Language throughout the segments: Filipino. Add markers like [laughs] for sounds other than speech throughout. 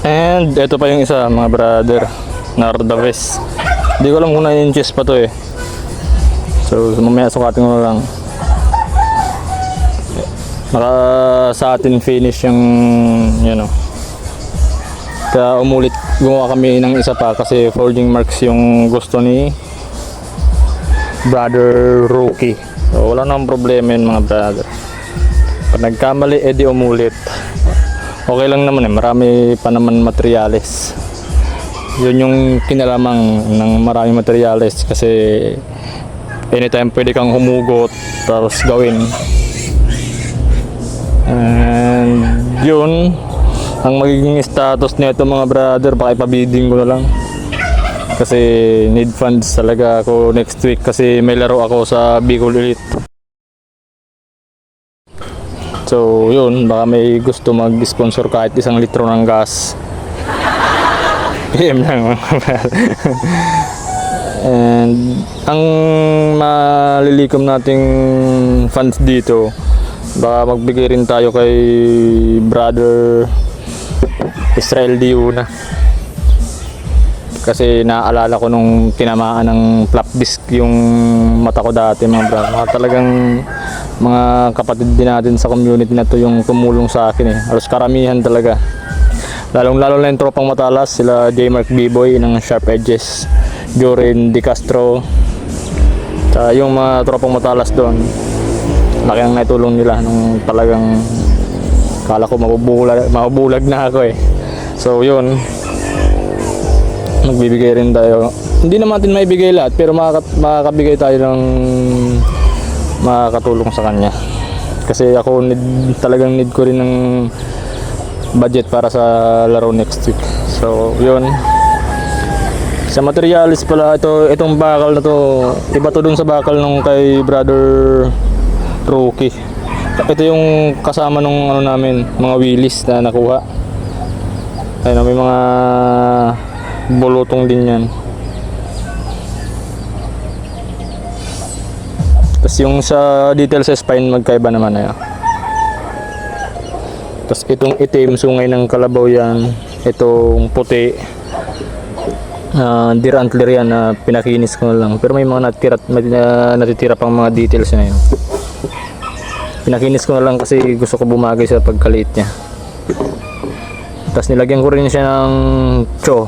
And ito pa yung isa mga brother. Nardaves. Hindi ko alam kung na yung chest pa to eh. So mamaya sukatin ko na lang. Naka sa finish yung yun know. Kaya umulit gumawa kami ng isa pa kasi forging marks yung gusto ni brother Rookie. So wala nang problema yun mga brother. Pag nagkamali, edi umulit. Okay lang naman eh, marami pa naman materyales. Yun yung kinalamang ng maraming materyales kasi anytime pwede kang humugot tapos gawin. And yun, ang magiging status nito mga brother, baka ipabidding ko na lang. Kasi need funds talaga ako next week kasi may laro ako sa Bicol Elite. So yun, baka may gusto mag-sponsor kahit isang litro ng gas. [laughs] PM lang. [laughs] And ang malilikom nating funds dito, baka magbigay rin tayo kay brother Israel Diuna. Kasi naaalala ko nung tinamaan ng flap disc yung mata ko dati mga bro. Talagang mga kapatid din natin sa community na to yung tumulong sa akin eh. Halos karamihan talaga. Lalong lalo na yung tropang matalas, sila J. Mark B-Boy ng Sharp Edges, Jorin Di Castro, Tsaka yung mga tropang matalas doon. Laki ang naitulong nila nung talagang kala ko mabubulag, mabubulag na ako eh. So yun, magbibigay rin tayo. Hindi naman natin maibigay lahat pero makaka- makakabigay tayo ng makakatulong sa kanya. Kasi ako need, talagang need ko rin ng budget para sa laro next week. So, yun. Sa materialis pala, ito, itong bakal na to, iba to dun sa bakal nung kay brother Rookie. Ito yung kasama nung ano namin, mga wheelies na nakuha. Ayun, may mga bulutong din yan. Tapos yung sa detail sa spine magkaiba naman na Tapos itong itim, sungay ng kalabaw yan. Itong puti, uh, deer antler yan na pinakinis ko na lang. Pero may mga natira, uh, natitira pang mga details na yun. Pinakinis ko na lang kasi gusto ko bumagay sa pagkaliit niya. Tapos nilagyan ko rin siya ng cho.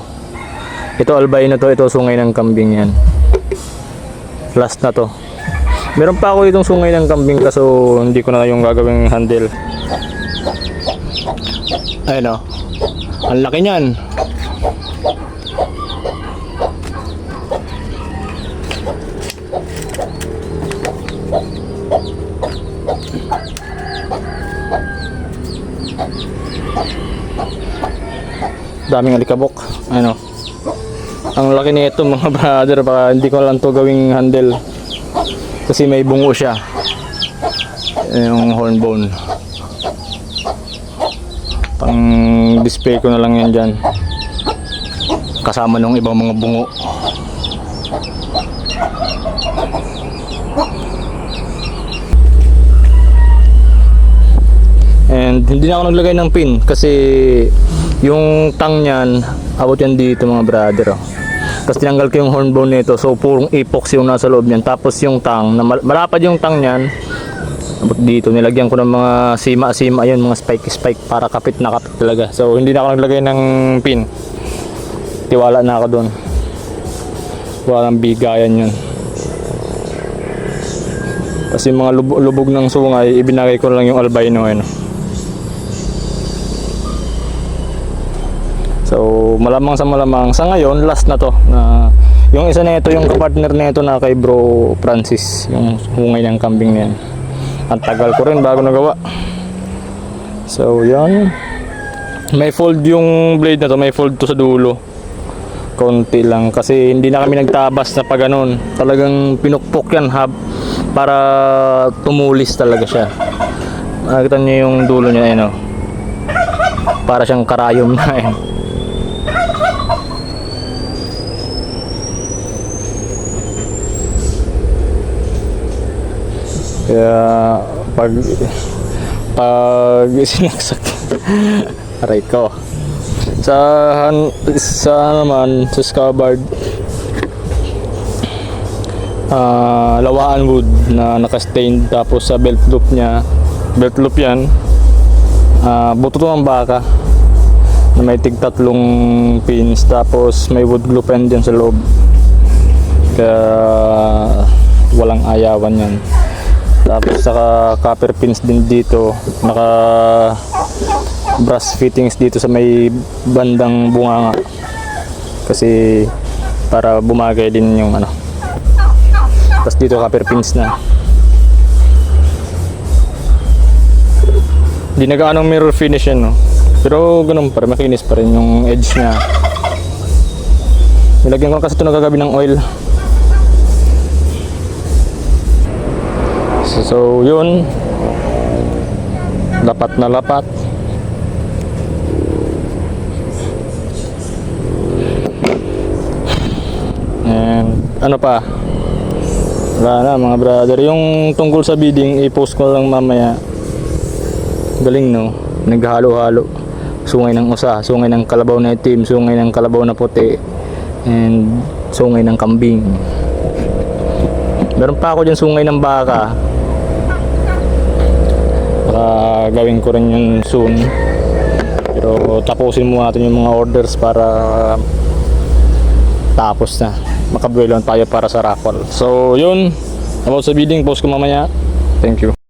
Ito albino to, ito sungay ng kambing yan. Last na to. Meron pa ako itong sungay ng kambing kaso hindi ko na yung gagawing handle. Ayun o. Ang laki niyan. Daming alikabok. Ano? Ang laki nito mga [laughs] brother, baka hindi ko lang to gawing handle. Kasi may bungo siya. Yung horn bone. Pang display ko na lang yan dyan. Kasama nung ibang mga bungo. And hindi na ako naglagay ng pin kasi yung tang niyan, abot yan dito mga brother. Oh. Tapos tinanggal ko yung horn bone nito. So purong epox yung nasa loob niyan. Tapos yung tang, na mal- malapad yung tang niyan. Dito, nilagyan ko ng mga sima-sima yun, mga spike-spike para kapit na kapit talaga. So hindi na ako naglagay ng pin. Tiwala na ako doon. Walang bigayan yun. Kasi yung mga lubog, lubog ng sungay, ibinagay ko lang yung albino. Ano. So, malamang sa malamang. Sa ngayon, last na to. Na, yung isa na ito, yung kapartner na ito na kay bro Francis. Yung hungay ng kambing na yan. Ang tagal ko rin bago nagawa. So, yan. May fold yung blade na to. May fold to sa dulo. Konti lang. Kasi hindi na kami nagtabas na pag ganun. Talagang pinukpok yan hab para tumulis talaga siya. Nakita niyo yung dulo niya, ano. Para siyang karayom na eh. Kaya pag pag [laughs] sinaksak aray ko. Sa, sa naman, sa scabbard, ah lawaan wood na naka-stain tapos sa belt loop niya belt loop yan ah buto to ng baka na may tig tatlong pins tapos may wood glue pen din sa loob. Kaya walang ayawan yan tapos saka copper pins din dito naka brass fittings dito sa may bandang bunganga kasi para bumagay din yung ano tapos dito copper pins na. Di na gaano mirror finish yan, no? Pero ganun pa rin, makinis pa rin yung edge niya. Nilagyan ko kasi ito nagagabi ng oil. So, yun. Lapat na lapat. And ano pa? Wala na mga brother. Yung tungkol sa bidding, i-post ko lang mamaya. Galing no? Naghalo-halo. Sungay ng usa, sungay ng kalabaw na itim, sungay ng kalabaw na puti, and sungay ng kambing. Meron pa ako dyan sungay ng baka. Baka gawin ko rin yun soon. Pero tapusin muna natin yung mga orders para tapos na. Makabuelo tayo para sa raffle. So yun. About sa bidding post ko mamaya. Thank you